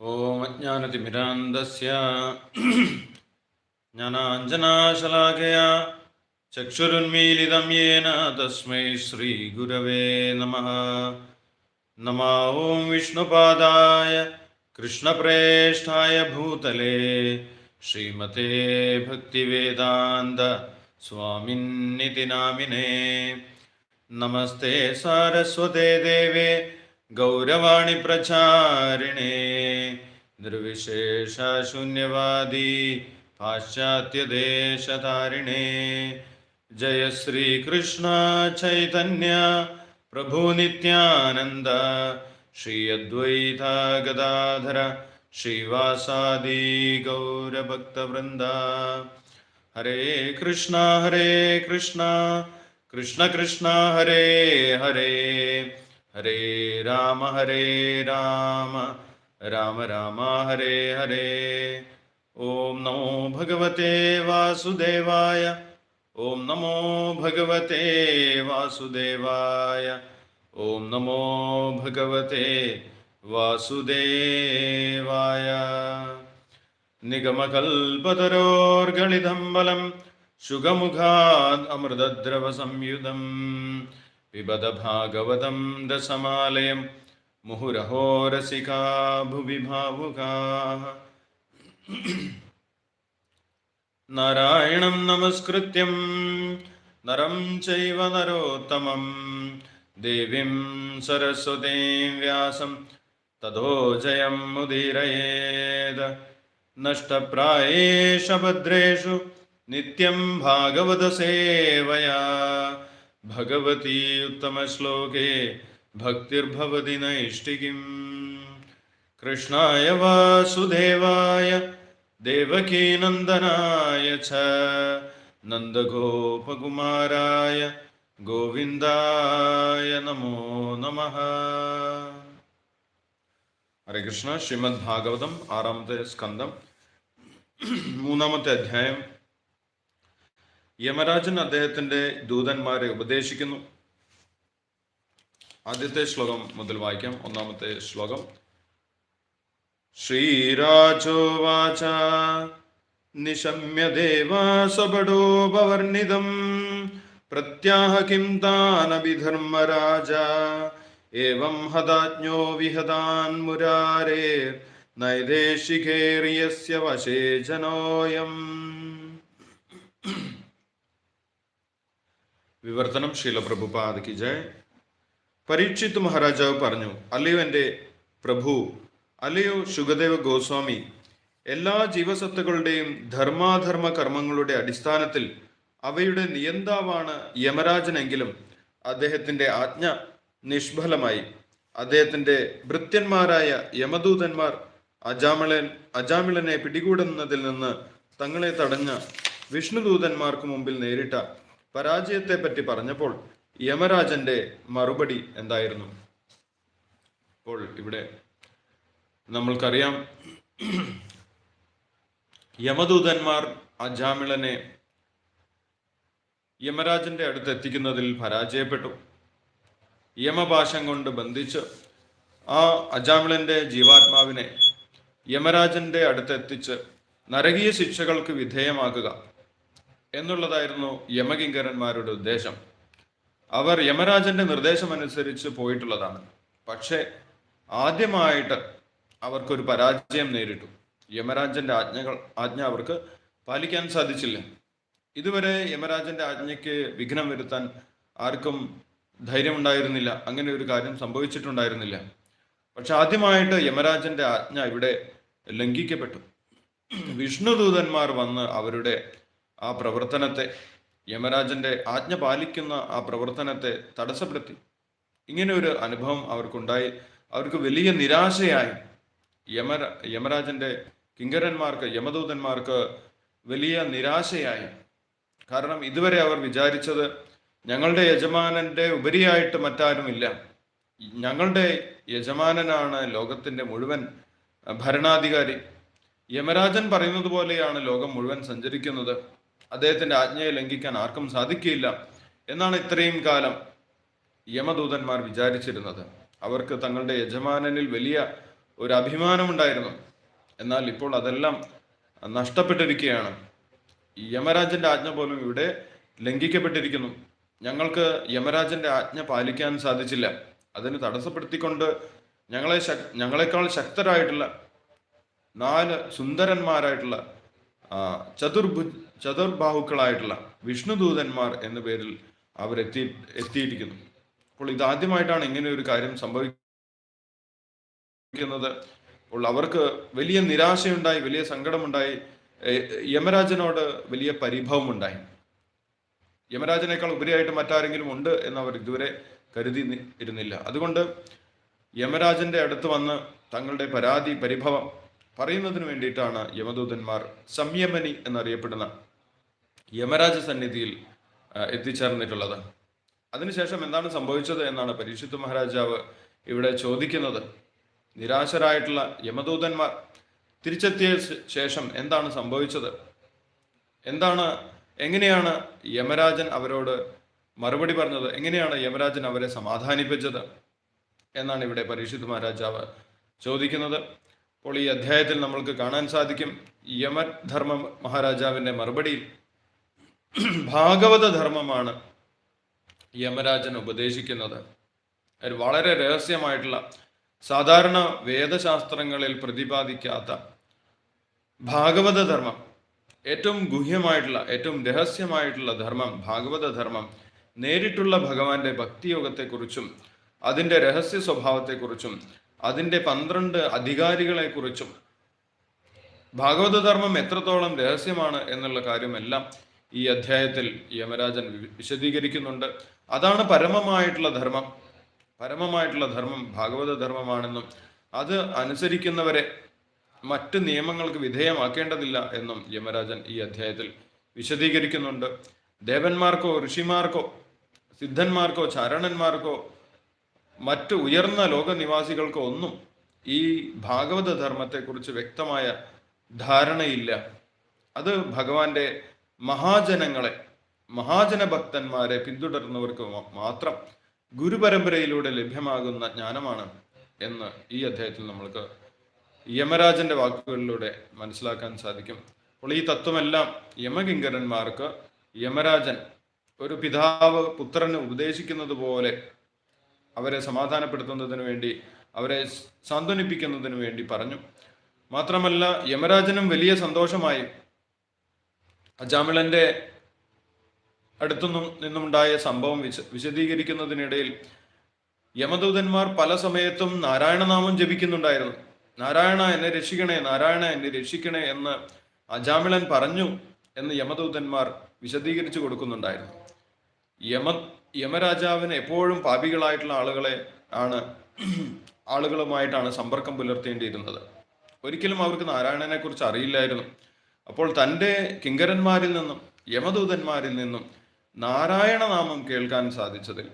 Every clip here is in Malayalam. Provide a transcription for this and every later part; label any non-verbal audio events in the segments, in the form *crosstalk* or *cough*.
ॐ अज्ञानतिमिरान्धस्य ज्ञानाञ्जनाशलाकया चक्षुरुन्मीलितं येन तस्मै श्रीगुरवे नमः नमा ॐ विष्णुपादाय कृष्णप्रेष्ठाय भूतले श्रीमते भक्तिवेदान्त स्वामिन्निति नामिने नमस्ते सारस्वते देवे गौरवाणि प्रचारिणे निर्विशेषशून्यवादी पाश्चात्यदेशतारिणे जय श्रीकृष्ण चैतन्य प्रभु श्री अद्वैता गदाधर श्रीवासादि गौरभक्तवृन्द। हरे कृष्ण हरे कृष्ण कृष्ण कृष्ण हरे हरे। ഹരേ രാമ ഹരേ രാമ. രാമ രാമ ഹരേ ഹരേ. ഓം നമോ ഭഗവത്തെ വാസുദേവായ. ഓം നമോ ഭഗവത്തെ വാസുദേവായ. ഓം നമോ ഭഗവത്തെ വാസുദേവായ. നിഗമകൽപതരോർഗളിതം ബലം ശുഖമുഖാദ് അമൃതദ്രവ സംയുതം. പിബദഭാഗവതം ദശമാലയം മുഹുരഹോ രസികാ ഭുവി ഭാവുകാഹ നാരായണം നമസ്കൃത്യം നരം ചൈവ നരോത്തമം ദേവീം സരസ്വതീം വ്യാസം തഥോ ജയം മുദീരയേത് നഷ്ടപ്രായേഷ ഭദ്രേഷു നിത്യം ഭാഗവത സേവയാ ഭഗവതി ഉത്തമശ്ലോകേ ഭക്തിർഭവതി നൈഷ്ഠികിം കൃഷ്ണായ വാസുദേവായ ദേവകീനന്ദനായ ച നന്ദഗോപകുമാരായ ഗോവിന്ദായ നമോ നമ ഹരേ കൃഷ്ണ ശ്രീമദ് ഭാഗവതം ആറാമത്തെ സ്കന്ധം മൂന്നാമത്തെ അധ്യായം യമരാജൻ അദ്ദേഹത്തിന്റെ ദൂതന്മാരെ ഉപദേശിക്കുന്നു. ആദ്യത്തെ ശ്ലോകം മുതൽ വായിക്കാം. ഒന്നാമത്തെ ശ്ലോകം. ശ്രീരാജോവാച നിശമ്യ ദേവാസപടോപവർണിതം പ്രത്യാഹ കിം താനഭിധർമ്മരാജ ഏവം ഹതാജ്ഞോ വിഹതാൻ മുരാരേ. നൈദേശികേറിയസ്യ വശേ ജനോയം. വിവർത്തനം ശീലപ്രഭുപാദ് കി ജയ്. പരീക്ഷിത്ത് മഹാരാജാവ് പറഞ്ഞു അല്ലയോ എന്റെ പ്രഭു അല്ലയോ ശുഗദേവ ഗോസ്വാമി എല്ലാ ജീവസത്തുക്കളുടെയും ധർമാധർമ്മ കർമ്മങ്ങളുടെ അടിസ്ഥാനത്തിൽ അവയുടെ നിയന്താവാണ് യമരാജനെങ്കിലും അദ്ദേഹത്തിന്റെ ആജ്ഞ നിഷ്ഫലമായി. അദ്ദേഹത്തിന്റെ ഭൃത്യന്മാരായ യമദൂതന്മാർ അജാമിളൻ അജാമിളനെ പിടികൂടുന്നതിൽ നിന്ന് തങ്ങളെ തടഞ്ഞ വിഷ്ണുദൂതന്മാർക്ക് മുമ്പിൽ നേരിട്ട പരാജയത്തെ പറ്റി പറഞ്ഞപ്പോൾ യമരാജന്റെ മറുപടി എന്തായിരുന്നു? ഇപ്പോൾ ഇവിടെ നമ്മൾക്കറിയാം യമദൂതന്മാർ അജാമിളനെ യമരാജന്റെ അടുത്ത് എത്തിക്കുന്നതിൽ പരാജയപ്പെട്ടു. യമഭാഷം കൊണ്ട് ബന്ധിച്ച് ആ അജാമിളന്റെ ജീവാത്മാവിനെ യമരാജന്റെ അടുത്തെത്തിച്ച് നരകീയ ശിക്ഷകൾക്ക് വിധേയമാക്കുക. എന്നുള്ളതായിരുന്നു യമകിങ്കരന്മാരുടെ ഉദ്ദേശം. അവർ യമരാജന്റെ നിർദ്ദേശമനുസരിച്ച് പോയിട്ടുള്ളതാണ്. പക്ഷേ ആദ്യമായിട്ട് അവർക്കൊരു പരാജയം നേരിട്ടു. യമരാജന്റെ ആജ്ഞകൾ ആജ്ഞ അവർക്ക് പാലിക്കാൻ സാധിച്ചില്ല. ഇതുവരെ യമരാജന്റെ ആജ്ഞയ്ക്ക് വിഘ്നം വരുത്താൻ ആർക്കും ധൈര്യമുണ്ടായിരുന്നില്ല. അങ്ങനെ ഒരു കാര്യം സംഭവിച്ചിട്ടുണ്ടായിരുന്നില്ല. പക്ഷെ ആദ്യമായിട്ട് യമരാജന്റെ ആജ്ഞ ഇവിടെ ലംഘിക്കപ്പെട്ടു. വിഷ്ണുദൂതന്മാർ വന്ന് അവരുടെ ആ പ്രവർത്തനത്തെ യമരാജന്റെ ആജ്ഞ പാലിക്കുന്ന ആ പ്രവർത്തനത്തെ തടസ്സപ്പെടുത്തി. ഇങ്ങനെ ഒരു അനുഭവം അവർക്കുണ്ടായി. അവർക്ക് വലിയ നിരാശയായി. യമര യമരാജന്റെ കിങ്കരന്മാർക്ക് യമദൂതന്മാർക്ക് വലിയ നിരാശയായി. കാരണം ഇതുവരെ അവർ വിചാരിച്ചത് ഞങ്ങളുടെ യജമാനന്റെ ഉപരിയായിട്ട് മറ്റാരുമില്ല. ഞങ്ങളുടെ യജമാനനാണ് ലോകത്തിന്റെ മുഴുവൻ ഭരണാധികാരി. യമരാജൻ പറയുന്നത് പോലെയാണ് ലോകം മുഴുവൻ സഞ്ചരിക്കുന്നത്. അദ്ദേഹത്തിന്റെ ആജ്ഞയെ ലംഘിക്കാൻ ആർക്കും സാധിക്കില്ല എന്നാണ് ഇത്രയും കാലം യമദൂതന്മാർ വിചാരിച്ചിരുന്നത്. അവർക്ക് തങ്ങളുടെ യജമാനനിൽ വലിയ ഒരു അഭിമാനമുണ്ടായിരുന്നു. എന്നാൽ ഇപ്പോൾ അതെല്ലാം നഷ്ടപ്പെട്ടിരിക്കുകയാണ്. യമരാജന്റെ ആജ്ഞ പോലും ഇവിടെ ലംഘിക്കപ്പെട്ടിരിക്കുന്നു. ഞങ്ങൾക്ക് യമരാജന്റെ ആജ്ഞ പാലിക്കാൻ സാധിച്ചില്ല. അതിന് തടസ്സപ്പെടുത്തിക്കൊണ്ട് ഞങ്ങളെ ശക് ഞങ്ങളെക്കാൾ ശക്തരായിട്ടുള്ള നാല് സുന്ദരന്മാരായിട്ടുള്ള ചതുർഭുജ് ചതുർഭു ചതുർബാഹുക്കളായിട്ടുള്ള വിഷ്ണുദൂതന്മാർ എന്ന പേരിൽ അവരെത്തി എത്തിയിരിക്കുന്നു. അപ്പോൾ ഇതാദ്യമായിട്ടാണ് ഇങ്ങനെ ഒരു കാര്യം സംഭവിക്കുന്നത്. അപ്പോൾ അവർക്ക് വലിയ നിരാശയുണ്ടായി വലിയ സങ്കടമുണ്ടായി. യമരാജനോട് വലിയ പരിഭവം ഉണ്ടായി യമരാജനേക്കാൾ ഉപരിയായിട്ട് മറ്റാരെങ്കിലും ഉണ്ട് എന്ന് അവർ ഇതുവരെ കരുതി ഇരുന്നില്ല. അതുകൊണ്ട് യമരാജന്റെ അടുത്ത് വന്ന് തങ്ങളുടെ പരാതി പരിഭവം പറയുന്നതിന് വേണ്ടിയിട്ടാണ് യമദൂതന്മാർ സംയമനി എന്നറിയപ്പെടുന്ന യമരാജ സന്നിധിയിൽ എത്തിച്ചേർന്നിട്ടുള്ളത്. അതിനുശേഷം എന്താണ് സംഭവിച്ചത് എന്നാണ് പരീക്ഷിത്ത് മഹാരാജാവ് ഇവിടെ ചോദിക്കുന്നത്. നിരാശരായിട്ടുള്ള യമദൂതന്മാർ തിരിച്ചെത്തിയ ശേഷം എന്താണ് സംഭവിച്ചത്? എന്താണ് എങ്ങനെയാണ് യമരാജൻ അവരോട് മറുപടി പറഞ്ഞത്? എങ്ങനെയാണ് യമരാജൻ അവരെ സമാധാനിപ്പിച്ചത് എന്നാണ് ഇവിടെ പരീക്ഷിത് മഹാരാജാവ് ചോദിക്കുന്നത്. അപ്പോൾ ഈ അധ്യായത്തിൽ നമ്മൾക്ക് കാണാൻ സാധിക്കും യമധർമ്മ മഹാരാജാവിന്റെ മറുപടിയിൽ *clears throat* ഭാഗവത ധർമ്മമാണ് യമരാജൻ ഉപദേശിക്കുന്നത്. വളരെ രഹസ്യമായിട്ടുള്ള സാധാരണ വേദശാസ്ത്രങ്ങളിൽ പ്രതിപാദിക്കാത്ത ഭാഗവത ധർമ്മം ഏറ്റവും ഗുഹ്യമായിട്ടുള്ള ഏറ്റവും രഹസ്യമായിട്ടുള്ള ധർമ്മം ഭാഗവത ധർമ്മം നേരിട്ടുള്ള ഭഗവാന്റെ ഭക്തിയോഗത്തെക്കുറിച്ചും അതിന്റെ രഹസ്യ സ്വഭാവത്തെക്കുറിച്ചും അതിന്റെ പന്ത്രണ്ട് അധികാരികളെക്കുറിച്ചും. ഭാഗവത ധർമ്മം എത്രത്തോളം രഹസ്യമാണ് എന്നുള്ള കാര്യമെല്ലാം ഈ അധ്യായത്തിൽ യമരാജൻ വിശദീകരിക്കുന്നുണ്ട്. അതാണ് പരമമായിട്ടുള്ള ധർമ്മം. പരമമായിട്ടുള്ള ധർമ്മം ഭാഗവത ധർമ്മമാണെന്നും അത് അനുസരിക്കുന്നവരെ മറ്റ് നിയമങ്ങൾക്ക് വിധേയമാക്കേണ്ടതില്ല എന്നും യമരാജൻ ഈ അധ്യായത്തിൽ വിശദീകരിക്കുന്നുണ്ട്. ദേവന്മാർക്കോ ഋഷിമാർക്കോ സിദ്ധന്മാർക്കോ ചാരണന്മാർക്കോ മറ്റ് ഉയർന്ന ലോകനിവാസികൾക്കോ ഒന്നും ഈ ഭാഗവത ധർമ്മത്തെക്കുറിച്ച് വ്യക്തമായ ധാരണയില്ല. അത് ഭഗവാന്റെ മഹാജനങ്ങളെ മഹാജന ഭക്തന്മാരെ പിന്തുടരുന്നവർക്ക് മാത്രം ഗുരുപരമ്പരയിലൂടെ ലഭ്യമാകുന്ന ജ്ഞാനമാണ് എന്ന് ഈ അധ്യായത്തിൽ നമ്മൾക്ക് യമരാജന്റെ വാക്കുകളിലൂടെ മനസ്സിലാക്കാൻ സാധിക്കും. അപ്പോൾ ഈ തത്വമെല്ലാം യമകിങ്കരന്മാർക്ക് യമരാജൻ ഒരു പിതാവ് പുത്രന് ഉപദേശിക്കുന്നത് പോലെ അവരെ സമാധാനപ്പെടുത്തുന്നതിന് വേണ്ടി അവരെ സാന്ത്വനിപ്പിക്കുന്നതിന് വേണ്ടി പറഞ്ഞു. മാത്രമല്ല യമരാജനും വലിയ സന്തോഷമായി അജാമിളന്റെ അടുത്തുനിന്നും നിന്നുമുണ്ടായ സംഭവം വിശ വിശദീകരിക്കുന്നതിനിടയിൽ യമദൂതന്മാർ പല സമയത്തും നാരായണനാമം ജപിക്കുന്നുണ്ടായിരുന്നു. നാരായണ എന്നെ രക്ഷിക്കണേ നാരായണ എന്നെ രക്ഷിക്കണേ എന്ന് അജാമിളൻ പറഞ്ഞു എന്ന് യമദൂതന്മാർ വിശദീകരിച്ചു കൊടുക്കുന്നുണ്ടായിരുന്നു. യമ യമരാജാവിന് എപ്പോഴും പാപികളായിട്ടുള്ള ആളുകളെ ആണ് ആളുകളുമായിട്ടാണ് സമ്പർക്കം പുലർത്തേണ്ടിയിരുന്നത്. ഒരിക്കലും അവർക്ക് നാരായണനെ കുറിച്ച് അറിയില്ലായിരുന്നു. അപ്പോൾ തന്റെ കിങ്കരന്മാരിൽ നിന്നും യമദൂതന്മാരിൽ നിന്നും നാരായണ നാമം കേൾക്കാൻ സാധിച്ചതിൽ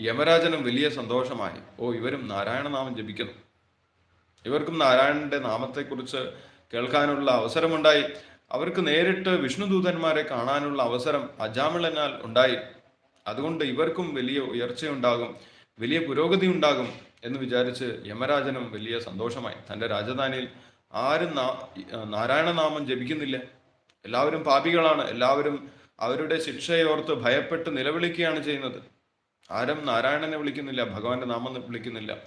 യമരാജനും വലിയ സന്തോഷമായി. ഓ ഇവരും നാരായണ നാമം ജപിക്കുന്നു. ഇവർക്കും നാരായണന്റെ നാമത്തെക്കുറിച്ച് കേൾക്കാനുള്ള അവസരമുണ്ടായി. അവർക്ക് നേരിട്ട് വിഷ്ണുദൂതന്മാരെ കാണാനുള്ള അവസരം അജാമിളനാൽ ഉണ്ടായി. അതുകൊണ്ട് ഇവർക്കും വലിയ ഉയർച്ചയുണ്ടാകും വലിയ പുരോഗതി ഉണ്ടാകും എന്ന് വിചാരിച്ച് യമരാജനും വലിയ സന്തോഷമായി. തന്റെ രാജധാനിയിൽ ആരും നാരായണനാമം നാരായണ നാമം ജപിക്കുന്നില്ല. എല്ലാവരും പാപികളാണ്. എല്ലാവരും അവരുടെ ശിക്ഷയോർത്ത് ഭയപ്പെട്ട് നിലവിളിക്കുകയാണ് ചെയ്യുന്നത്. ആരും നാരായണനെ വിളിക്കുന്നില്ല ഭഗവാന്റെ നാമം വിളിക്കുന്നില്ല.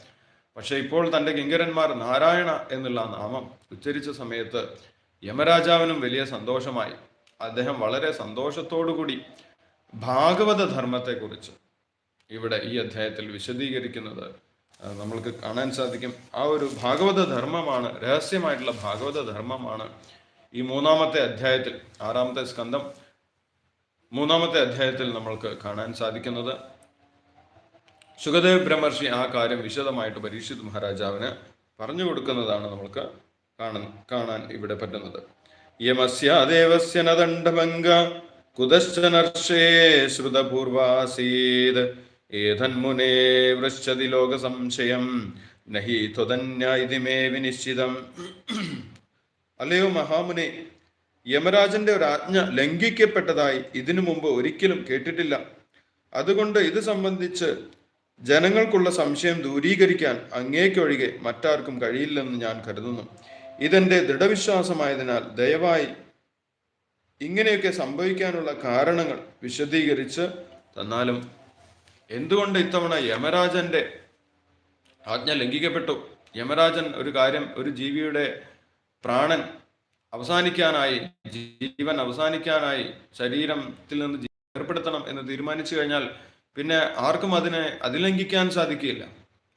പക്ഷെ ഇപ്പോൾ തന്റെ കിങ്കരന്മാർ നാരായണ എന്നുള്ള നാമം ഉച്ചരിച്ച സമയത്ത് യമരാജാവിനും വലിയ സന്തോഷമായി. അദ്ദേഹം വളരെ സന്തോഷത്തോടുകൂടി ഭാഗവത ധർമ്മത്തെക്കുറിച്ച് ഇവിടെ ഈ അധ്യായത്തിൽ വിശദീകരിക്കുന്നത് നമ്മൾക്ക് കാണാൻ സാധിക്കും. ആ ഒരു ഭാഗവത ധർമ്മമാണ് രഹസ്യമായിട്ടുള്ള ഭാഗവത ധർമ്മമാണ് ഈ മൂന്നാമത്തെ അധ്യായത്തിൽ ആറാമത്തെ സ്കന്ധം മൂന്നാമത്തെ അധ്യായത്തിൽ നമ്മൾക്ക് കാണാൻ സാധിക്കുന്നത്. സുഖദേവ് ബ്രഹ്മർഷി ആ കാര്യം വിശദമായിട്ട് പരീക്ഷിത് മഹാരാജാവിന് പറഞ്ഞു കൊടുക്കുന്നതാണ് നമ്മൾക്ക് കാണാൻ കാണാൻ ഇവിടെ പറ്റുന്നത്. യമസ്യാദേവസ്യ നദണ്ഡഭംഗ കുതശ്ചനർഷേ ശ്രുതപൂർവാസീത്. ഏതന്മുനേ വൃശ്ചതി ലോക സംശയം നഹി ത്വതന്യ ഇതിമേ വിനിശ്ചിതം. അല്ലയോ മഹാമുനെ യമരാജന്റെ ഒരു ആജ്ഞ ലംഘിക്കപ്പെട്ടതായി ഇതിനു മുമ്പ് ഒരിക്കലും കേട്ടിട്ടില്ല. അതുകൊണ്ട് ഇത് സംബന്ധിച്ച് ജനങ്ങൾക്കുള്ള സംശയം ദൂരീകരിക്കാൻ അങ്ങേക്കൊഴികെ മറ്റാർക്കും കഴിയില്ലെന്ന് ഞാൻ കരുതുന്നു. ഇതെന്റെ ദൃഢവിശ്വാസമായതിനാൽ ദയവായി ഇങ്ങനെയൊക്കെ സംഭവിക്കാനുള്ള കാരണങ്ങൾ വിശദീകരിച്ച് തന്നാലും എന്തുകൊണ്ട് ഇത്തവണ യമരാജന്റെ ആജ്ഞ ലംഘിക്കപ്പെട്ടു? യമരാജൻ ഒരു കാര്യം ഒരു ജീവിയുടെ പ്രാണൻ അവസാനിക്കാനായി ജീവൻ അവസാനിക്കാനായി ശരീരത്തിൽ നിന്ന് ഏർപ്പെടുത്തണം എന്ന് തീരുമാനിച്ചു കഴിഞ്ഞാൽ പിന്നെ ആർക്കും അതിനെ അതിലംഘിക്കാൻ സാധിക്കുകയില്ല.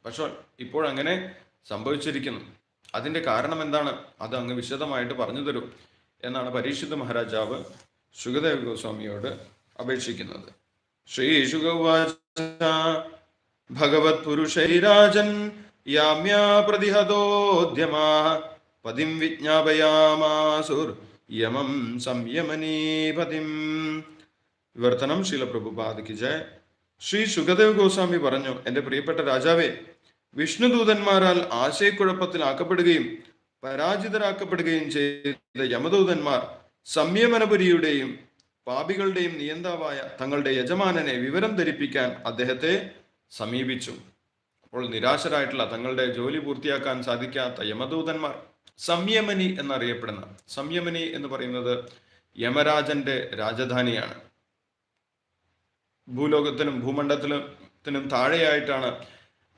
പക്ഷെ ഇപ്പോഴങ്ങനെ സംഭവിച്ചിരിക്കുന്നു. അതിന്റെ കാരണം എന്താണ്? അത് അങ്ങ് വിശദമായിട്ട് പറഞ്ഞു തരൂ എന്നാണ് പരീക്ഷിത് മഹാരാജാവ് സുഖദേവ ഗോസ്വാമിയോട് അപേക്ഷിക്കുന്നത്. ശ്രീ ശുഗവാച ഭഗവത് പുരുഷൈരാജൻ യാമ്യാ പ്രതിഹതോദ്യമാ. പതിം വിജ്ഞാപയാമാസുർ യമം സംയമനീപതിം വിവർത്തനം ശീലപ്രഭുപാദിക്ക് ജയ. ശ്രീ സുഖദേവ് ഗോസ്വാമി പറഞ്ഞു എന്റെ പ്രിയപ്പെട്ട രാജാവേ വിഷ്ണുദൂതന്മാരാൽ ആശയക്കുഴപ്പത്തിലാക്കപ്പെടുകയും പരാജിതരാക്കപ്പെടുകയും ചെയ്ത യമദൂതന്മാർ സംയമനപുരിയുടെയും പാപികളുടെയും നിയന്താവായ തങ്ങളുടെ യജമാനനെ വിവരം ധരിപ്പിക്കാൻ അദ്ദേഹത്തെ സമീപിച്ചു. അപ്പോൾ നിരാശരായിട്ടുള്ള തങ്ങളുടെ ജോലി പൂർത്തിയാക്കാൻ സാധിക്കാത്ത യമദൂതന്മാർ സംയമനി എന്നറിയപ്പെടുന്ന സംയമനി എന്ന് പറയുന്നത് യമരാജന്റെ രാജധാനിയാണ്. ഭൂലോകത്തിനും ഭൂമണ്ഡലത്തിനും താഴെയായിട്ടാണ്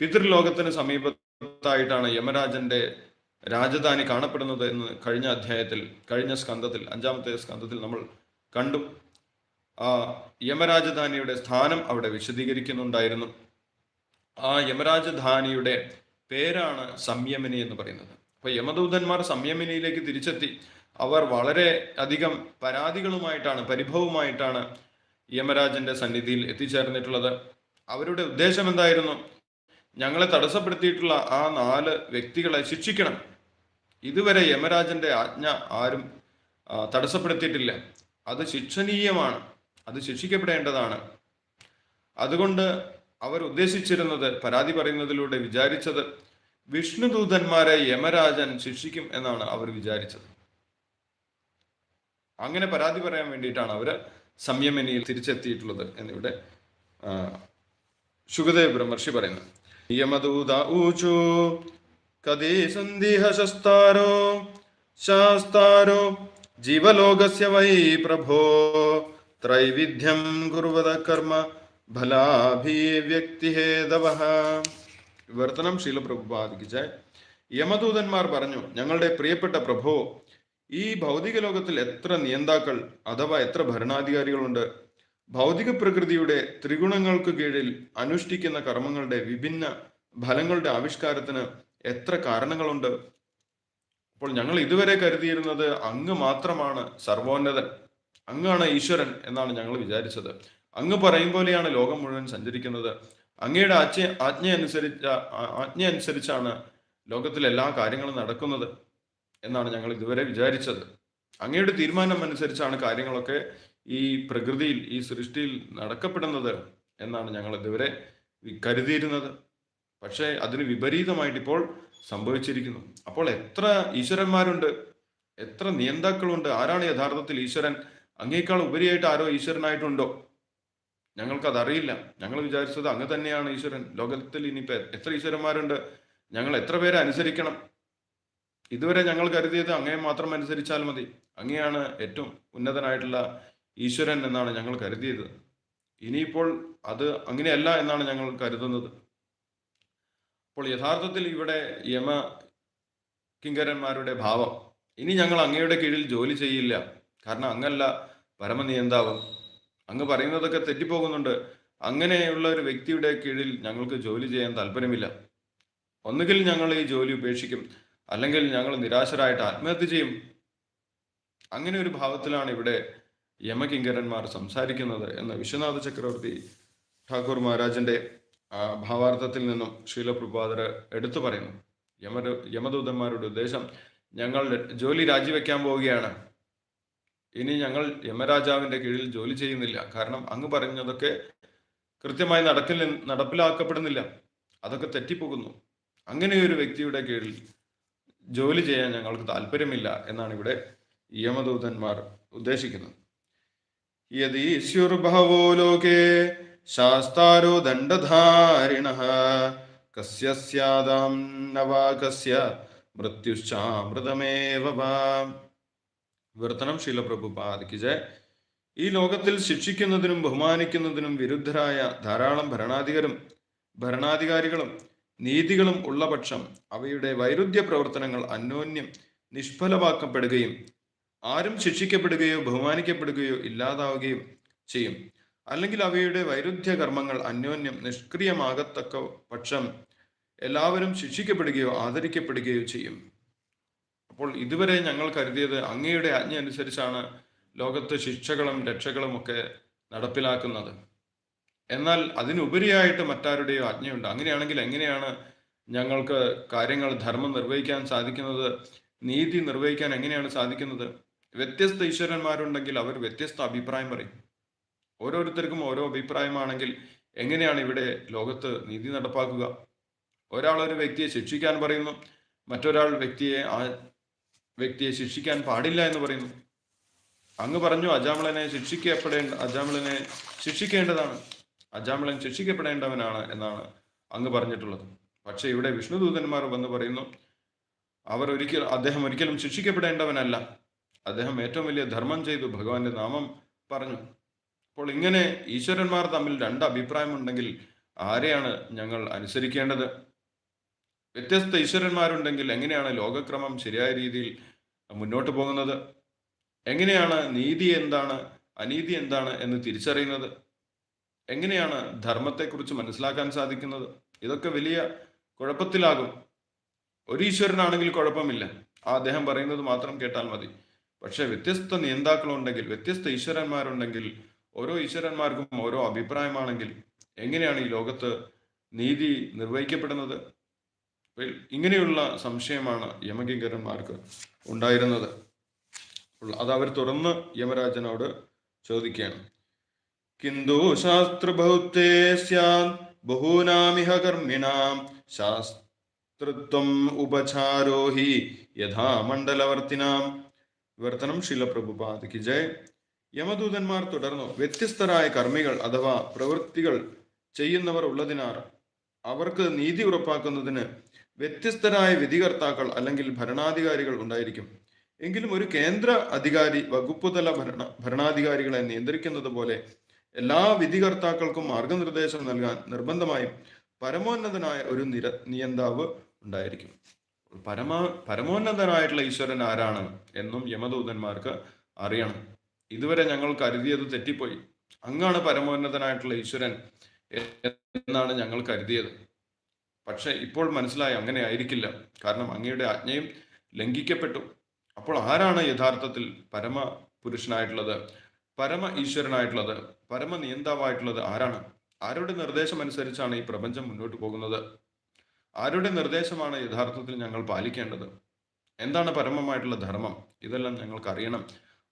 പിതൃലോകത്തിന് സമീപത്തായിട്ടാണ് യമരാജന്റെ രാജധാനി കാണപ്പെടുന്നത് എന്ന് കഴിഞ്ഞ അധ്യായത്തിൽ കഴിഞ്ഞ സ്കന്ധത്തിൽ അഞ്ചാമത്തെ സ്കന്ധത്തിൽ നമ്മൾ കണ്ടു. ആ യമരാജധാനിയുടെ സ്ഥാനം അവിടെ വിശദീകരിക്കുന്നുണ്ടായിരുന്നു. ആ യമരാജധാനിയുടെ പേരാണ് സംയമിനി എന്ന് പറയുന്നത്. അപ്പൊ യമദൂതന്മാർ സംയമിനിയിലേക്ക് തിരിച്ചെത്തി. അവർ വളരെ അധികം പരാതികളുമായിട്ടാണ് പരിഭവമായിട്ടാണ് യമരാജന്റെ സന്നിധിയിൽ എത്തിച്ചേർന്നിട്ടുള്ളത്. അവരുടെ ഉദ്ദേശം എന്തായിരുന്നു? ഞങ്ങളെ തടസ്സപ്പെടുത്തിയിട്ടുള്ള ആ നാല് വ്യക്തികളെ ശിക്ഷിക്കണം. ഇതുവരെ യമരാജന്റെ ആജ്ഞ ആരും തടസ്സപ്പെടുത്തിയിട്ടില്ല. അത് ശിക്ഷണീയമാണ്. അത് ശിക്ഷിക്കപ്പെടേണ്ടതാണ്. അതുകൊണ്ട് അവർ ഉദ്ദേശിച്ചിരുന്നത് പരാതി പറയുന്നതിലൂടെ വിചാരിച്ചത് വിഷ്ണുദൂതന്മാരെ യമരാജൻ ശിക്ഷിക്കും എന്നാണ് അവർ വിചാരിച്ചത്. അങ്ങനെ പരാതി പറയാൻ വേണ്ടിയിട്ടാണ് അവർ സംയമനിയിൽ തിരിച്ചെത്തിയിട്ടുള്ളത് എന്നിവിടെ ശുഗദേവ് ബ്രഹ്മർഷി പറയുന്നു. യമദൂത ഊചു കദീ സന്ദിഹ ശസ്താരോ ശാസ്താരോ ജീവലോകസ്യ വൈ പ്രഭോ. ത്രൈവിധ്യം കുർവത കർമ്മ ഫലാഭിവ്യക്തിഹേതവ. വിവർത്തനം ശീലപ്രഭുപാദിക്ക് യമദൂതന്മാർ പറഞ്ഞു ഞങ്ങളുടെ പ്രിയപ്പെട്ട പ്രഭോ ഈ ഭൗതിക ലോകത്തിൽ എത്ര നിയന്താക്കൾ അഥവാ എത്ര ഭരണാധികാരികളുണ്ട്? ഭൗതിക പ്രകൃതിയുടെ ത്രിഗുണങ്ങൾക്ക് കീഴിൽ അനുഷ്ഠിക്കുന്ന കർമ്മങ്ങളുടെ വിഭിന്ന ഫലങ്ങളുടെ ആവിഷ്കാരത്തിന് എത്ര കാരണങ്ങളുണ്ട്? അപ്പോൾ ഞങ്ങൾ ഇതുവരെ കരുതിയിരുന്നത് അങ്ങ് മാത്രമാണ് സർവോന്നതൻ അങ്ങാണ് ഈശ്വരൻ എന്നാണ് ഞങ്ങൾ വിചാരിച്ചത്. അങ്ങ് പറയും പോലെയാണ് ലോകം മുഴുവൻ സഞ്ചരിക്കുന്നത്. അങ്ങയുടെ ആജ്ഞ ആജ്ഞ അനുസരിച്ച ആജ്ഞ അനുസരിച്ചാണ് ലോകത്തിലെ എല്ലാ കാര്യങ്ങളും നടക്കുന്നത് എന്നാണ് ഞങ്ങൾ ഇതുവരെ വിചാരിച്ചത്. അങ്ങയുടെ തീരുമാനം അനുസരിച്ചാണ് കാര്യങ്ങളൊക്കെ ഈ പ്രകൃതിയിൽ ഈ സൃഷ്ടിയിൽ നടക്കപ്പെടുന്നത് എന്നാണ് ഞങ്ങൾ ഇതുവരെ കരുതിയിരുന്നത്. പക്ഷേ അതിന് വിപരീതമായിട്ട് ഇപ്പോൾ സംഭവിച്ചിരിക്കുന്നു. അപ്പോൾ എത്ര ഈശ്വരന്മാരുണ്ട്? എത്ര നിയന്താക്കളുണ്ട്? ആരാണ് യഥാർത്ഥത്തിൽ ഈശ്വരൻ? അങ്ങേക്കാൾ ഉപരിയായിട്ട് ആരോ ഈശ്വരനായിട്ടുണ്ടോ? ഞങ്ങൾക്കത് അറിയില്ല ഞങ്ങൾ വിചാരിച്ചത് അങ്ങ് തന്നെയാണ് ഈശ്വരൻ. ലോകത്തിൽ ഇനിയിപ്പോ എത്ര ഈശ്വരന്മാരുണ്ട്? ഞങ്ങൾ എത്ര പേരെ അനുസരിക്കണം? ഇതുവരെ ഞങ്ങൾ കരുതിയത് അങ്ങയെ മാത്രം അനുസരിച്ചാൽ മതി. അങ്ങയാണ് ഏറ്റവും ഉന്നതനായിട്ടുള്ള ഈശ്വരൻ എന്നാണ് ഞങ്ങൾ കരുതിയത്. ഇനിയിപ്പോൾ അത് അങ്ങനെയല്ല എന്നാണ് ഞങ്ങൾ കരുതുന്നത്. അപ്പോൾ യഥാർത്ഥത്തിൽ ഇവിടെ യമ കിങ്കരന്മാരുടെ ഭാവം. ഇനി ഞങ്ങൾ അങ്ങയുടെ കീഴിൽ ജോലി ചെയ്യില്ല. കാരണം അങ്ങല്ല പരമനിയന്താവ്. അങ്ങ് പറയുന്നതൊക്കെ തെറ്റിപ്പോകുന്നുണ്ട്. അങ്ങനെയുള്ള ഒരു വ്യക്തിയുടെ കീഴിൽ ഞങ്ങൾക്ക് ജോലി ചെയ്യാൻ താല്പര്യമില്ല. ഒന്നുകിൽ ഞങ്ങൾ ഈ ജോലി ഉപേക്ഷിക്കും. അല്ലെങ്കിൽ ഞങ്ങൾ നിരാശരായിട്ട് ആത്മഹത്യ ചെയ്യും. അങ്ങനെ ഒരു ഭാവത്തിലാണ് ഇവിടെ യമകിങ്കരന്മാർ സംസാരിക്കുന്നത് എന്ന് വിശ്വനാഥ ചക്രവർത്തി ഠാക്കൂർ മഹാരാജന്റെ ഭാവാർത്ഥത്തിൽ നിന്നും ശീലപ്രഭാതർ എടുത്തു പറയുന്നു. യമ യമദൂതന്മാരുടെ ഉദ്ദേശം ഞങ്ങൾ ജോലി രാജിവെക്കാൻ പോവുകയാണ്. ഇനി ഞങ്ങൾ യമരാജാവിന്റെ കീഴിൽ ജോലി ചെയ്യുന്നില്ല. കാരണം അങ്ങ് പറഞ്ഞതൊക്കെ കൃത്യമായി നടക്കിൽ നടപ്പിലാക്കപ്പെടുന്നില്ല. അതൊക്കെ തെറ്റിപ്പോകുന്നു. അങ്ങനെ ഒരു വ്യക്തിയുടെ കീഴിൽ ജോലി ചെയ്യാൻ ഞങ്ങൾക്ക് താല്പര്യമില്ല എന്നാണ് ഇവിടെ യമദൂതന്മാർ ഉദ്ദേശിക്കുന്നത്. ഭവോ ലോകേ ശാസ്താരോ ദണ്ഡധാരിണ കസ്യ സ്യാദാം നവാ കസ്യ മൃത്യുശ്ചാമൃതമേവ വാ. വിവർത്തനം ശീലപ്രഭുപാദിക്ക് ജയ. ഈ ലോകത്തിൽ ശിക്ഷിക്കുന്നതിനും ബഹുമാനിക്കുന്നതിനും വിരുദ്ധരായ ധാരാളം ഭരണാധികരും ഭരണാധികാരികളും നീതികളും ഉള്ള പക്ഷം അവയുടെ വൈരുദ്ധ്യ പ്രവർത്തനങ്ങൾ അന്യോന്യം നിഷ്ഫലമാക്കപ്പെടുകയും ആരും ശിക്ഷിക്കപ്പെടുകയോ ബഹുമാനിക്കപ്പെടുകയോ ഇല്ലാതാവുകയും ചെയ്യും. അല്ലെങ്കിൽ അവയുടെ വൈരുദ്ധ്യ കർമ്മങ്ങൾ അന്യോന്യം നിഷ്ക്രിയമാകത്തക്ക പക്ഷം എല്ലാവരും ശിക്ഷിക്കപ്പെടുകയോ ആദരിക്കപ്പെടുകയോ ചെയ്യും. അപ്പോൾ ഇതുവരെ ഞങ്ങൾ കരുതിയത് അങ്ങയുടെ ആജ്ഞ അനുസരിച്ചാണ് ലോകത്ത് ശിക്ഷകളും രക്ഷകളും ഒക്കെ നടപ്പിലാക്കുന്നത്. എന്നാൽ അതിനുപരിയായിട്ട് മറ്റാരുടെയോ ആജ്ഞയുണ്ട്. അങ്ങനെയാണെങ്കിൽ എങ്ങനെയാണ് ഞങ്ങൾക്ക് കാര്യങ്ങൾ ധർമ്മം നിർവഹിക്കാൻ സാധിക്കുന്നത്? നീതി നിർവഹിക്കാൻ എങ്ങനെയാണ് സാധിക്കുന്നത്? വ്യത്യസ്ത ഈശ്വരന്മാരുണ്ടെങ്കിൽ അവർ വ്യത്യസ്ത അഭിപ്രായം പറയും. ഓരോരുത്തർക്കും ഓരോ അഭിപ്രായമാണെങ്കിൽ എങ്ങനെയാണ് ഇവിടെ ലോകത്ത് നീതി നടപ്പാക്കുക? ഒരാൾ ഒരു വ്യക്തിയെ ശിക്ഷിക്കാൻ പറയുന്നു മറ്റൊരാൾ വ്യക്തിയെ ആ വ്യക്തിയെ ശിക്ഷിക്കാൻ പാടില്ല എന്ന് പറയുന്നു. അങ്ങ് പറഞ്ഞു അജാമിളനെ ശിക്ഷിക്കപ്പെടേണ്ട അജാമിളനെ ശിക്ഷിക്കേണ്ടതാണ് അജാമിളൻ ശിക്ഷിക്കപ്പെടേണ്ടവനാണ് എന്നാണ് അങ്ങ് പറഞ്ഞിട്ടുള്ളത്. പക്ഷേ ഇവിടെ വിഷ്ണുദൂതന്മാർ വന്ന് പറയുന്നു അവർ ഒരിക്കൽ അദ്ദേഹം ഒരിക്കലും ശിക്ഷിക്കപ്പെടേണ്ടവനല്ല. അദ്ദേഹം ഏറ്റവും വലിയ ധർമ്മം ചെയ്തു ഭഗവാന്റെ നാമം പറഞ്ഞു. അപ്പോൾ ഇങ്ങനെ ഈശ്വരന്മാർ തമ്മിൽ രണ്ട് അഭിപ്രായമുണ്ടെങ്കിൽ ആരെയാണ് ഞങ്ങൾ അനുസരിക്കേണ്ടത്? വ്യത്യസ്ത ഈശ്വരന്മാരുണ്ടെങ്കിൽ എങ്ങനെയാണ് ലോകക്രമം ശരിയായ രീതിയിൽ മുന്നോട്ട് പോകുന്നത്? എങ്ങനെയാണ് നീതി എന്താണ് അനീതി എന്താണ് എന്ന് തിരിച്ചറിയുന്നത്? എങ്ങനെയാണ് ധർമ്മത്തെക്കുറിച്ച് മനസ്സിലാക്കാൻ സാധിക്കുന്നത്? ഇതൊക്കെ വലിയ കുഴപ്പത്തിലാകും. ഒരു ഈശ്വരനാണെങ്കിൽ കുഴപ്പമില്ല. ആ അദ്ദേഹം പറയുന്നത് മാത്രം കേട്ടാൽ മതി. പക്ഷെ വ്യത്യസ്ത നിയന്താക്കളുണ്ടെങ്കിൽ വ്യത്യസ്ത ഈശ്വരന്മാരുണ്ടെങ്കിൽ ഓരോ ഈശ്വരന്മാർക്കും ഓരോ അഭിപ്രായമാണെങ്കിൽ എങ്ങനെയാണ് ഈ ലോകത്ത് നീതി നിർവഹിക്കപ്പെടുന്നത്? ഇങ്ങനെയുള്ള സംശയമാണ് യമകിങ്കരന്മാർക്ക് ഉണ്ടായിരുന്നത്. അത് അവർ തുറന്ന് യമരാജനോട് ചോദിക്കുകയാണ്. കിന്തു ശാസ്ത്രബൗദ്ധേ സ്യാത് ബഹൂനാമിഹ കർമ്മിണാം ശാസ്ത്രത്വം ഉപചാരോഹി യഥാമണ്ഡലവർത്തിനാം യഥാ മണ്ഡലവർത്തിനാം. വിവർത്തനം ജയ്. യമദൂതന്മാർ തുടർന്നു വ്യത്യസ്തരായ കർമ്മികൾ അഥവാ പ്രവൃത്തികൾ ചെയ്യുന്നവർ ഉള്ളതിനാൽ അവർക്ക് നീതി ഉറപ്പാക്കുന്നതിന് വ്യത്യസ്തരായ വിധികർത്താക്കൾ അല്ലെങ്കിൽ ഭരണാധികാരികൾ ഉണ്ടായിരിക്കും. എങ്കിലും ഒരു കേന്ദ്ര അധികാരി വകുപ്പുതല ഭരണ ഭരണാധികാരികളെ നിയന്ത്രിക്കുന്നത് പോലെ എല്ലാ വിധികർത്താക്കൾക്കും മാർഗനിർദ്ദേശം നൽകാൻ നിർബന്ധമായും പരമോന്നതനായ ഒരു നിര നിയന്താവ് ഉണ്ടായിരിക്കും. പരമ പരമോന്നതനായിട്ടുള്ള ഈശ്വരൻ ആരാണ് എന്നും യമദൂതന്മാർക്ക് അറിയണം. ഇതുവരെ ഞങ്ങൾ കരുതിയത് തെറ്റിപ്പോയി. അങ്ങാണ് പരമോന്നതനായിട്ടുള്ള ഈശ്വരൻ എന്നാണ് ഞങ്ങൾ കരുതിയത്. പക്ഷെ ഇപ്പോൾ മനസ്സിലായി അങ്ങനെ ആയിരിക്കില്ല. കാരണം അങ്ങയുടെ ആജ്ഞയും ലംഘിക്കപ്പെട്ടു. അപ്പോൾ ആരാണ് യഥാർത്ഥത്തിൽ പരമ പുരുഷനായിട്ടുള്ളത് പരമ ഈശ്വരനായിട്ടുള്ളത് പരമ നിയന്താവായിട്ടുള്ളത് ആരാണ്? ആരുടെ നിർദ്ദേശം അനുസരിച്ചാണ് ഈ പ്രപഞ്ചം മുന്നോട്ട് പോകുന്നത്? ആരുടെ നിർദ്ദേശമാണ് യഥാർത്ഥത്തിൽ ഞങ്ങൾ പാലിക്കേണ്ടത്? എന്താണ് പരമമായിട്ടുള്ള ധർമ്മം? ഇതെല്ലാം ഞങ്ങൾക്ക് അറിയണം.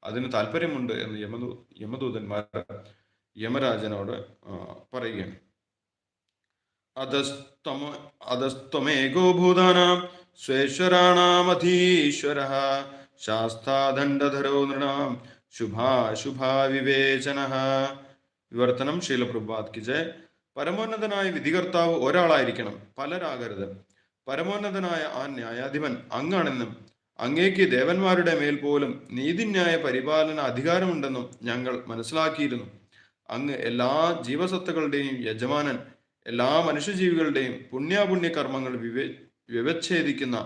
അതിന് താല്പര്യമുണ്ട് എന്ന് യമദൂ യമദൂതന്മാർ യമരാജനോട് പറയുകയാണ്. അധസ്തമ അധസ്ത്വമേകോ ഭൂതാനാം സ്വേശ്വരാണാമധീശ്വര ശാസ്താദണ്ഡധരോ നൃണാം ശുഭാശുഭാ വിവേചന വിവർത്തനം ശീലപ്രഭാത് കി പരമോന്നതനായ വിധികർത്താവ് ഒരാളായിരിക്കണം. പലരാകരുത്. പരമോന്നതനായ ആ ന്യായാധിപൻ അങ്ങാണെന്നും അങ്ങേക്ക് ദേവന്മാരുടെ മേൽ പോലും നീതിന്യായ പരിപാലന അധികാരമുണ്ടെന്നും ഞങ്ങൾ മനസ്സിലാക്കിയിരുന്നു. അങ്ങ് എല്ലാ ജീവസത്തകളുടെയും യജമാനൻ എല്ലാ മനുഷ്യജീവികളുടെയും പുണ്യാപുണ്യ കർമ്മങ്ങൾ വിവേ വ്യവച്ഛേദിക്കുന്ന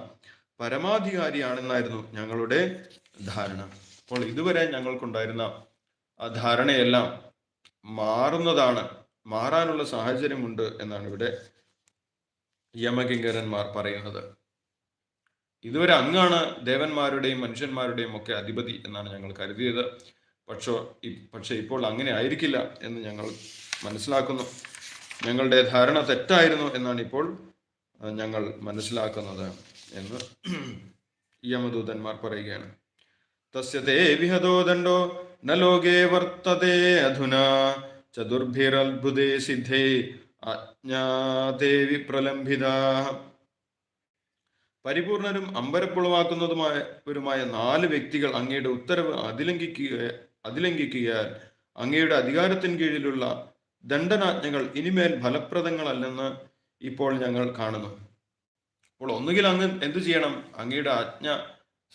പരമാധികാരിയാണെന്നായിരുന്നു ഞങ്ങളുടെ ധാരണ. അപ്പോൾ ഇതുവരെ ഞങ്ങൾക്കുണ്ടായിരുന്ന ആ ധാരണയെല്ലാം മാറുന്നതാണ് മാറാനുള്ള സാഹചര്യമുണ്ട് എന്നാണ് ഇവിടെ യമകിങ്കരന്മാർ പറയുന്നത്. ഇതുവരെ അങ്ങാണ് ദേവന്മാരുടെയും മനുഷ്യന്മാരുടെയും ഒക്കെ അധിപതി എന്നാണ് ഞങ്ങൾ കരുതിയത്. പക്ഷോ പക്ഷെ ഇപ്പോൾ അങ്ങനെ ആയിരിക്കില്ല എന്ന് ഞങ്ങൾ മനസ്സിലാക്കുന്നു. ഞങ്ങളുടെ ധാരണ തെറ്റായിരുന്നു എന്നാണ് ഇപ്പോൾ ഞങ്ങൾ മനസ്സിലാക്കുന്നത് എന്ന് യമദൂതന്മാർ പറയുകയാണ്. തസ്യതേ വിഹതോ ദണ്ഡോ ന ലോകേ വർത്തതേ അധുന ചതുർഭിരത്ഭുതേ സിദ്ധേ അജ്ഞാതേ വിപ്രലംബിതാ പരിപൂർണരും അമ്പരപ്പുളവാക്കുന്നതുമായ വരുമായ നാല് വ്യക്തികൾ അങ്ങയുടെ ഉത്തരവ് അതിലംഘിക്കുക അതിലംഘിക്കുകയാൽ അങ്ങയുടെ അധികാരത്തിന് കീഴിലുള്ള ദണ്ഡനാജ്ഞകൾ ഇനിമേൽ ഫലപ്രദങ്ങളല്ലെന്ന് ഇപ്പോൾ ഞങ്ങൾ കാണുന്നു. അപ്പോൾ ഒന്നുകിൽ അങ്ങ് എന്തു ചെയ്യണം? അങ്ങയുടെ ആജ്ഞ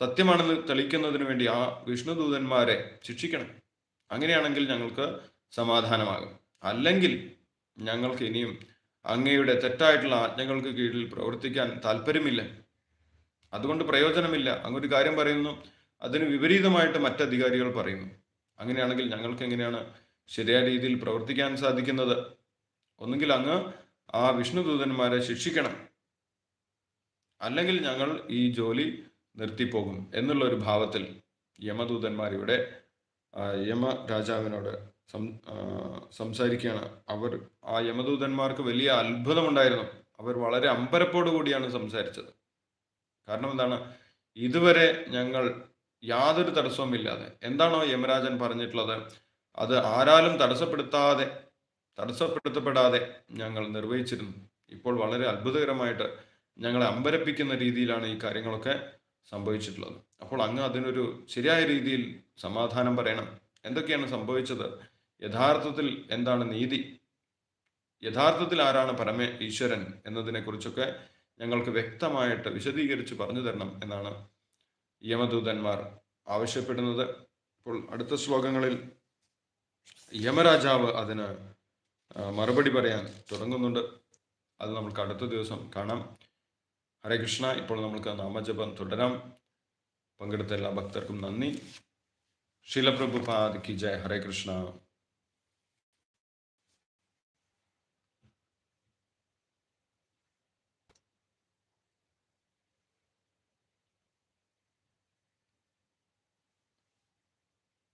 സത്യമാണെന്ന് തെളിക്കുന്നതിന് വേണ്ടി ആ വിഷ്ണുദൂതന്മാരെ ശിക്ഷിക്കണം. അങ്ങനെയാണെങ്കിൽ ഞങ്ങൾക്ക് സമാധാനമാകും. അല്ലെങ്കിൽ ഞങ്ങൾക്ക് ഇനിയും അങ്ങയുടെ തെറ്റായിട്ടുള്ള ആജ്ഞകൾക്ക് കീഴിൽ പ്രവർത്തിക്കാൻ താല്പര്യമില്ല അതുകൊണ്ട് പ്രയോജനമില്ല. അങ്ങൊരു കാര്യം പറയുന്നു. അതിന് വിപരീതമായിട്ട് മറ്റധികാരികൾ പറയുന്നു. അങ്ങനെയാണെങ്കിൽ ഞങ്ങൾക്ക് എങ്ങനെയാണ് ശരിയായ രീതിയിൽ പ്രവർത്തിക്കാൻ സാധിക്കുന്നത്? ഒന്നുകിൽ അങ്ങ് ആ വിഷ്ണുദൂതന്മാരെ ശിക്ഷിക്കണം. അല്ലെങ്കിൽ ഞങ്ങൾ ഈ ജോലി നിർത്തിപ്പോകും എന്നുള്ള ഒരു ഭാവത്തിൽ യമദൂതന്മാർ ഇവിടെ യമ രാജാവിനോട് സംസാരിക്കുകയാണ്. അവർ ആ യമദൂതന്മാർക്ക് വലിയ അത്ഭുതമുണ്ടായിരുന്നു. അവർ വളരെ അമ്പരപ്പോടു കൂടിയാണ് സംസാരിച്ചത്. കാരണം എന്താണ്? ഇതുവരെ ഞങ്ങൾ യാതൊരു തടസ്സവുമില്ലാതെ എന്താണോ യമരാജൻ പറഞ്ഞിട്ടുള്ളത് അത് ആരാലും തടസ്സപ്പെടുത്താതെ തടസ്സപ്പെടുത്തപ്പെടാതെ ഞങ്ങൾ നിർവഹിച്ചിരുന്നു. ഇപ്പോൾ വളരെ അത്ഭുതകരമായിട്ട് ഞങ്ങളെ അമ്പരപ്പിക്കുന്ന രീതിയിലാണ് ഈ കാര്യങ്ങളൊക്കെ സംഭവിച്ചിട്ടുള്ളത്. അപ്പോൾ അങ്ങ് അതിനൊരു ശരിയായ രീതിയിൽ സമാധാനം പറയണം. എന്തൊക്കെയാണ് സംഭവിച്ചത്? യഥാർത്ഥത്തിൽ എന്താണ് നീതി? യഥാർത്ഥത്തിൽ ആരാണ് പരമേ ഈശ്വരൻ എന്നതിനെക്കുറിച്ചൊക്കെ ഞങ്ങൾക്ക് വ്യക്തമായിട്ട് വിശദീകരിച്ച് പറഞ്ഞു തരണം എന്നാണ് യമദൂതന്മാർ ആവശ്യപ്പെടുന്നത്. ഇപ്പോൾ അടുത്ത ശ്ലോകങ്ങളിൽ യമരാജാവ് അതിന് മറുപടി പറയാൻ തുടങ്ങുന്നുണ്ട്. അത് നമുക്ക് അടുത്ത ദിവസം കാണാം. ഹരേ കൃഷ്ണ ഇപ്പോൾ നമുക്ക് നാമജപം തുടരാം. പങ്കെടുത്ത എല്ലാ ഭക്തർക്കും നന്ദി. ശീലപ്രഭുപാദ് കി ജയ. ഹരേ കൃഷ്ണ.